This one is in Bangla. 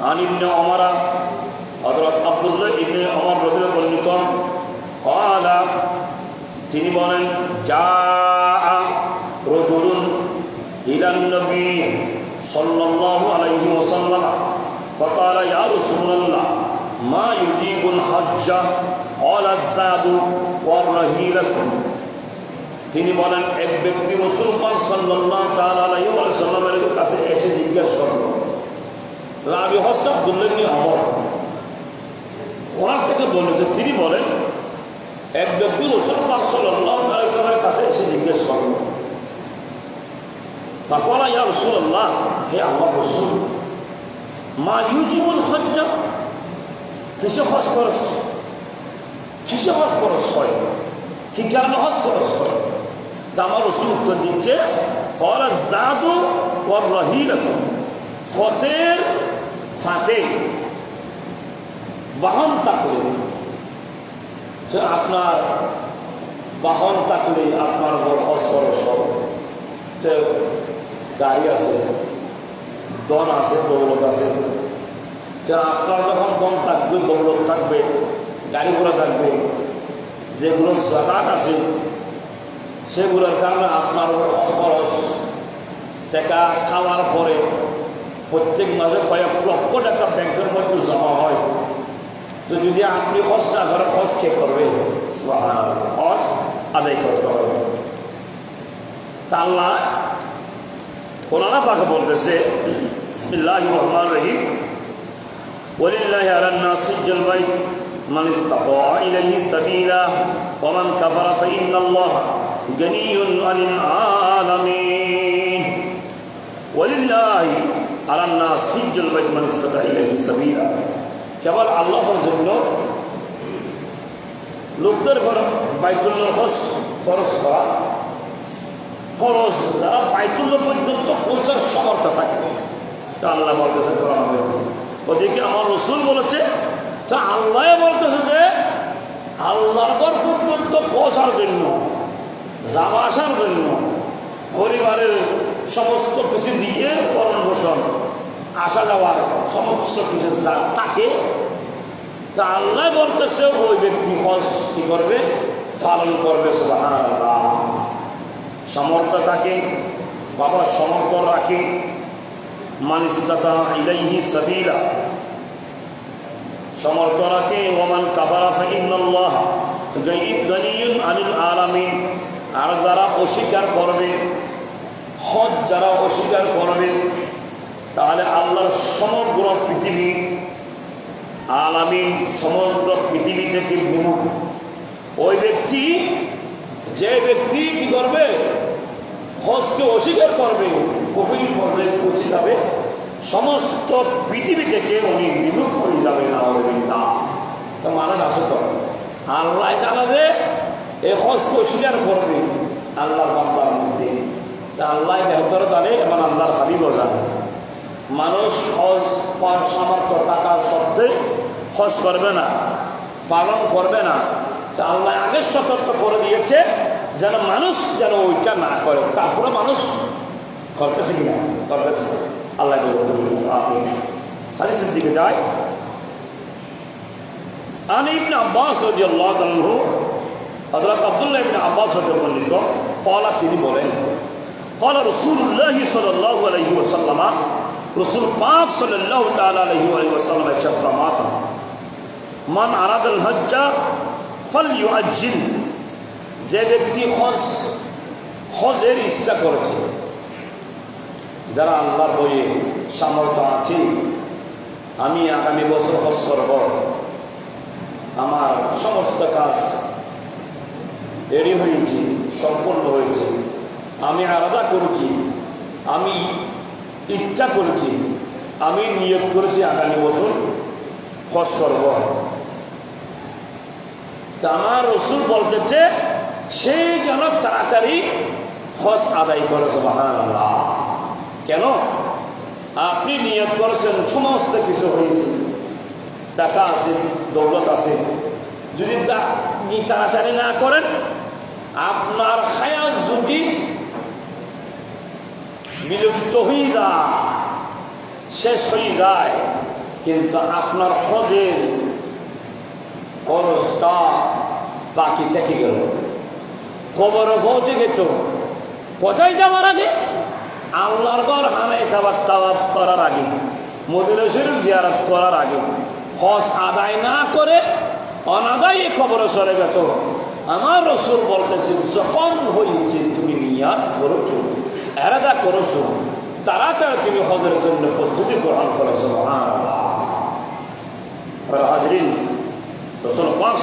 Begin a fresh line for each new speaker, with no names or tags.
عن ابن عمر হযরত আব্দুল্লাহ ইবনে ওমর রাদিয়াল্লাহু বর্ণিত قال তিনি বলেন যা রজুলুন ইলান নবী সাল্লাল্লাহু আলাইহি ওয়াসাল্লাম فقال يا رسول الله ما يجيب الحج قال الزاد والرهيلة তিনি বলেন এক ব্যক্তি মুসলমান সাল্লাহ তাল্লামের কাছে এসে জিজ্ঞেস করল রাবি হস আব্দুল্লাহ নিয়ে অমর। থেকে বলল যে, তিনি বলেন, এক ব্যক্তি মুসলমান সাল্লাহ তালের কাছে এসে জিজ্ঞেস করল তারপরা ইয়া রসুল্লাহ হে আল্লাহ রসুল, মা ইউজিবুল হজ্জা? কিসে হজ খরচ কিসে হজ খরচ হয়? কি হজ খরচ হয়? তা আমার রসুল উত্তর দিচ্ছে কলা জাদু ও রহিল ফতের ফাতে বাহন থাকলে যে আপনার বাহন থাকলে আপনার তো গাড়ি আছে দন আছে, দৌলত আছে। যে আপনার যখন দন থাকবে, দৌলত থাকবে, গাড়ি ঘোড়া থাকবে, যেগুলো জাগাত আছে, সেগুলোর কারণে আপনার খরচ, টাকা খাওয়ার পরে প্রত্যেক মাসে কয়েক লক্ষ টাকা ব্যাংকের মধ্যে জমা হয় তো যদি আপনি খরচ না করেন খরচ কে করবে খরচ আদায় করতে হবে তা আল্লাহ কোরআনা পাকে বলতেছে বিসমিল্লাহ রহমান রহিম ولله على الناس حج البيت من استطاع إليه سبيلا ومن كفر فإن الله غني عن العالمين ولله আলান্নাস হিজুল বাইমানিস্তা ইলাহি সাবিলা। কেবল আল্লাহর জন্য লোকদের বাইতুল্লাহ হস খরচ করা। খরচ যারা বাইতুল্য পর্যন্ত পৌঁছার সমর্থ থাকে। আল্লাহ বলতেছে করা ওদিকে আমার রসুল বলেছে তা আল্লাহ বলতেছে যে, আল্লাহর পর পর্যন্ত পৌঁছার জন্য, যাওয়া আসার জন্য, পরিবারের সমস্ত কিছু দিয়ে পোষণ আসা যাওয়ার সমস্ত কিছু যা থাকে তা আল্লাহ বলতেছে, ওই ব্যক্তি হজ কি করবে, পালন করবে সমর্থ থাকে, বাবা সমর্থ রাখে মানিস্তাতা ইলাইহি সাবিলা। সমর্থ রাখে, ওমান কাফারা ফাইন্নাল্লাহ গানিয়ুন আনিল আলামিন। আর যারা অস্বীকার করবে, হজ যারা অস্বীকার করবে তাহলে আল্লাহর সমগ্র পৃথিবী আলামিন সমগ্র পৃথিবী থেকে বিমুখ ওই ব্যক্তি, যে ব্যক্তি কি করবে? হজকে অস্বীকার করবে কফিল পর্যায়ে পৌঁছে যাবে। সমস্ত পৃথিবী থেকে উনি বিমুখ হয়ে যাবে না তা মানুষ আসে তো আল্লাহ জানা যে এ হজকে অস্বীকার করবে আল্লাহর বান্দার মধ্যে। তা আল্লাহ বেহতর জানে এবং আল্লাহর হাবিবও জানে। মানুষ হজ পার সামর্থ্য টাকার সত্ত্বে হজ করবে না পালন করবে না তা আল্লাহ আগে সতর্ক করে দিয়েছে যেন মানুষ যেন ওইটা না করে তারপরে মানুষ করতেছে কিনা করতেছে আল্লাহ আপনি হাদিসের দিকে যায় আন ইবনে আব্বাস রাদিয়াল্লাহু তাআলা হযরত আব্দুল্লাহ ইবনে আব্বাস রাদিয়াল্লাহু বর্ণিত قال তিনি বলেন قال رسول الله صلى الله عليه وسلم রসুল পাক সাল্লাহ মান আরাদুল হজ্জা ফল ইউআজিন যে ব্যক্তি হজ, হজের ইচ্ছা করেছে, যারা আল্লাহর বইয়ে সামর্থ্য আছি, আমি আগামী বছর হজ করব। আমার সমস্ত কাজ এড়ি হয়েছে সম্পন্ন হয়েছে। আমি আলাদা করছি। আমি ইচ্ছা করেছি, আমি নিয়োগ করেছি আগামী বছর হজ করব। তা আমার রসুল বলতেছে সেই যেন তাড়াতাড়ি হজ আদায় করেছে মহান কেন? আপনি নিয়োগ করেছেন, সমস্ত কিছু হয়েছে। টাকা আছে, দৌলত আছে। যদি তাড়াতাড়ি না করেন, আপনার হায়াত যদি বিলুপ্ত হয়ে যায়, শেষ হয়ে যায়। কিন্তু আপনার হজের খরচটা বাকি থেকে গেল। কবরে পৌঁছে গেছ। কোথায় যাওয়ার আগে? আল্লাহর ঘর হানাই খাবার তাওয়াফ করার আগে, মদিনা শরীফ জিয়ারত করার আগে। হজ আদায় না করে অনাদায় খবরে সরে গেছ। আমার রসুল বলতেছে যখন হয়েছে তুমি নিয়াদ করেছ এরাদা করেছ তাড়াতাড়ি তুমি হজের জন্য প্রস্তুতি গ্রহণ করেছ হাজরিন রসুল পাঁচ